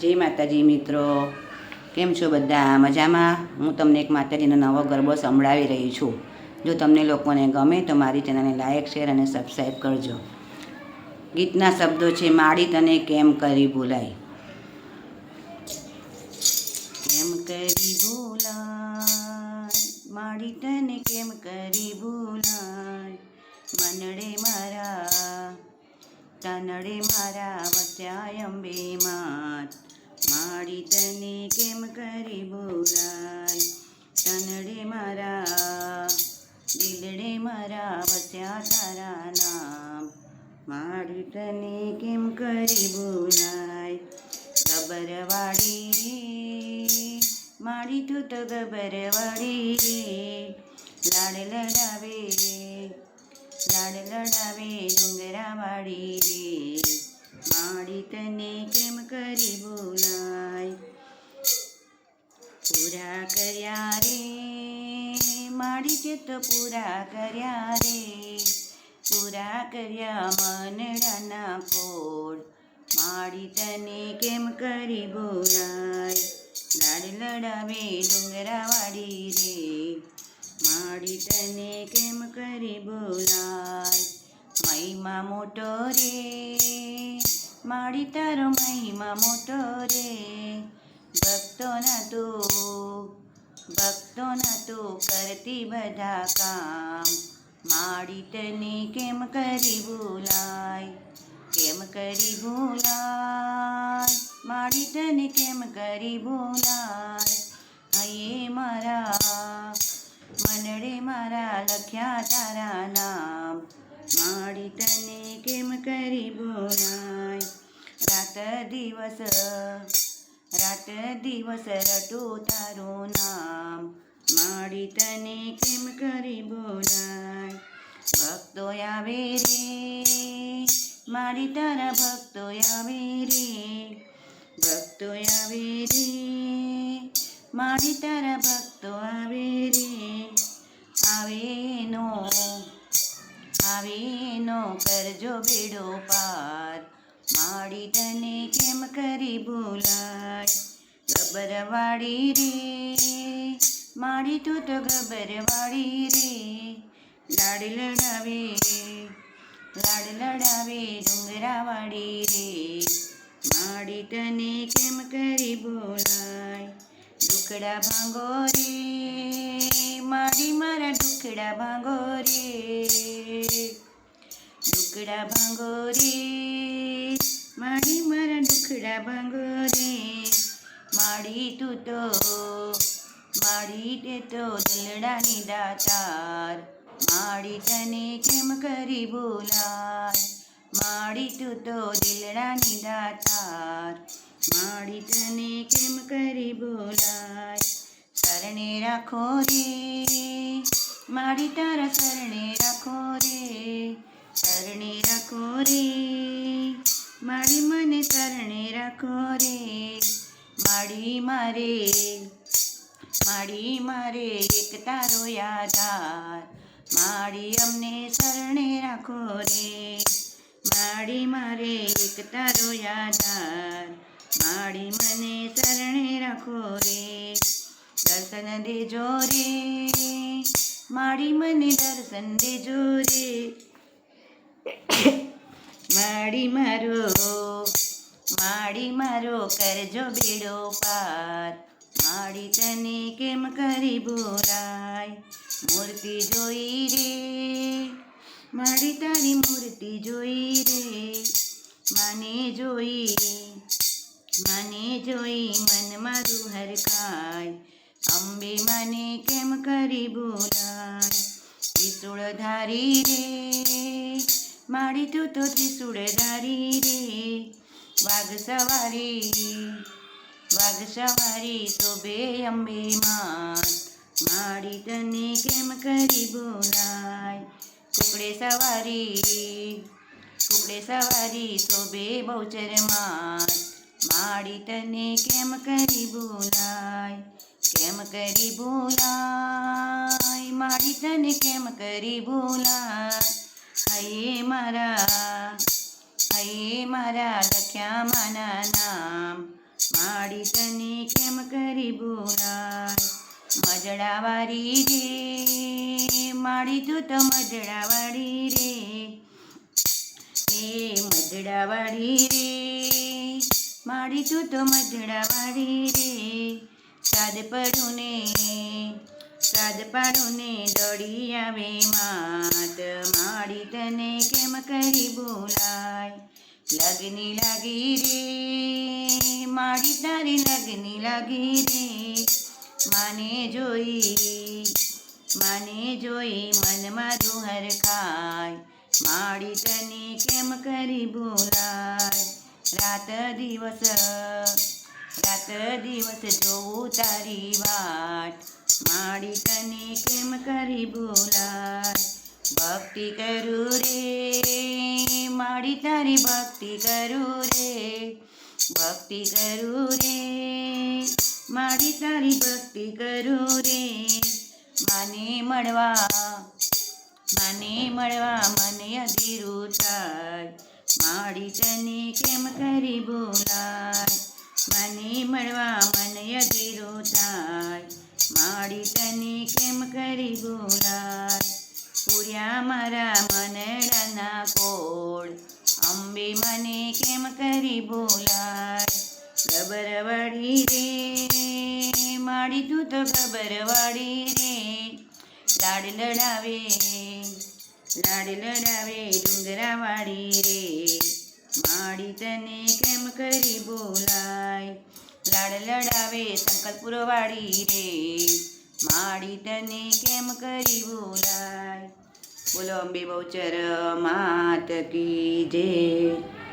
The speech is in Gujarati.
જય માતાજી મિત્રો. કેમ છો બધા? મજામાં? હું તમને એક માતાજીનો નવો ગરબો સંભળાવી રહી છું. જો તમને લોકોને ગમે તો મારી ચેનલને લાઇક શેર અને સબસ્ક્રાઈબ કરજો. ગીતના શબ્દો છે માડી તને કેમ કરી ભૂલાય? કેમ કરી ભૂલાય? માડી તને કેમ કરી ભૂલાય? મનડે મારા તનડે મારા વસ્યા અંબે માત માડી તને કેમ કરી બોલાય તનડે મારા, દિલડે મારા વસ્યા તારા નામ. માડી તને કેમ કરી બોલાય ગબરવાડી રે માડી તું તો ગબરવાડી રે. લાડ લડાવે લાડ લડાવે ડુંગરાવાળી રે માડી તને કેમ કરી બોલાય? પૂરા કર્યા રે. માડી તે તો પૂરા કર્યા રે. પૂરા કર્યા મનડાના કોડ માડી તને કેમ કરી બોલાય? લાડ લડાવે ડુંગરાવાળી રે માડી તને કેમ કરી બોલાય? મહિમા મોટો રે. માડી તારો મહિમા મોટો રે. ભક્તોના તો ભક્તોના તો કરતી બધા કામ. માડી તને કેમ કરી બોલાય? કેમ કરી બોલાય? માડી તને કેમ કરી બોલાય? અયે મારા મનડે મારા લખ્યા તારા નામ માડી તને કેમ કરી બોલાય રાત દિવસ રાત દિવસ રટું તારું નામ માડી તને કેમ કરી બોલાય ભક્તો આવે રે માડી તારા ભક્તો આવે રે ભક્તો આવે રે માડી તારા ભક્તો આવે રે આવે નો આવે નો કરજો બેડો પાર. માડી તને કેમ કરી ભૂલાય? ગબરવાળી રે, માડી તું તો ગબરવાળી રે. લાડ લડાવે લાડ લડાવે ડુંગરાવાળી રે. માડી તને કેમ કરી ભૂલાય? દુખડા ભાંગો રે, મારી મારા દુખડા ભાંગો રે દુખડા ભાંગો રે મારી મારા દુખડા ભાંગો રે માડી તું તો માડી તે તો દલડાની દાતાર માડી તને કેમ કરી બોલાય માડી તું તો દિલડાની દાતાર માડી તને કેમ કરી બોલાય શરણે રાખો રે માડી તારા શરણે રાખો રે શરણે રાખો રે મારી મને શરણે રાખો રે માડી મારે માડી મારે એક તારો યાદાર માડી અમને શરણે રાખો રે માડી મારે એક તારો યાદાર માડી મને શરણે રાખો રે દર્શન દેજો રે માડી મને દર્શન દેજો રે માડી મારો માડી મારો કરજો બેડો પાર. માડી તને કેમ કરી બોરાય મૂર્તિ જોઈ રે. માડી તારી મૂર્તિ જોઈ રે. માને જોઈ, મને જોઈ મન મારું હરખાય. અંબે મને કેમ કરી બોલાય? ત્રિશુળ ધારી રે, મારી તું તો ત્રિશુળ ધારી રે. વાઘ સવારી વાઘ સવારી શોભે અંબે માત માડી તને કેમ કરી બોલાય? કુકડે સવારી કુકડે સવારી શોભે બહુચર માત માડી તને કેમ કરી બોલાય? કેમ કરી ભૂલાય? મારી તને કેમ કરી ભૂલાય? હયે મારા હયે મારા લખ્યા માના નામ. મારી તને કેમ કરી ભૂલાય? મજડાવાળી રે માડી તું તો મજડાવાળી રે. એ મજડાવાળી રે માડી તું તો મજડાવાળી રે. સાદ પડું સાદ પાડું દોડી આવે માત. માડી તને કેમ કરી બોલાય લગની લાગી રે. માડી તારી લગની લાગી રે. માને જોઈ માને જોઈ મન મારું હર ખાય માડી તને કેમ કરી બોલાય રાત દિવસ રાત દિવસ જોઉં તારી વાટ. માડી તને કેમ કરી બોલાય? ભક્તિ કરું રે. માડી તારી ભક્તિ કરું રે. ભક્તિ કરું રે. માડી તારી ભક્તિ કરું રે. માને મળવા, મને મળવા મને અધીરું થાય. માડી તને કેમ કરી બોલાય? મને મળવા મને અધીરો થાય. માડી તને કેમ કરી બોલાય? પૂર્યા મારા મનડાના કોળ. અંબે મને કેમ કરી બોલાય? ગબરવાળી રે માડી તું તો ગબરવાળી રે. લાડ લડાવે લાડ લડાવે ડુંગરાવાળી રે. માડી તને કેમ કરી બોલાય? લાડ લડાવે સંકલ્પુરવાળી રે. માડી તને કેમ કરી બોલાય? બોલો અંબે બહુચર માત કી જય.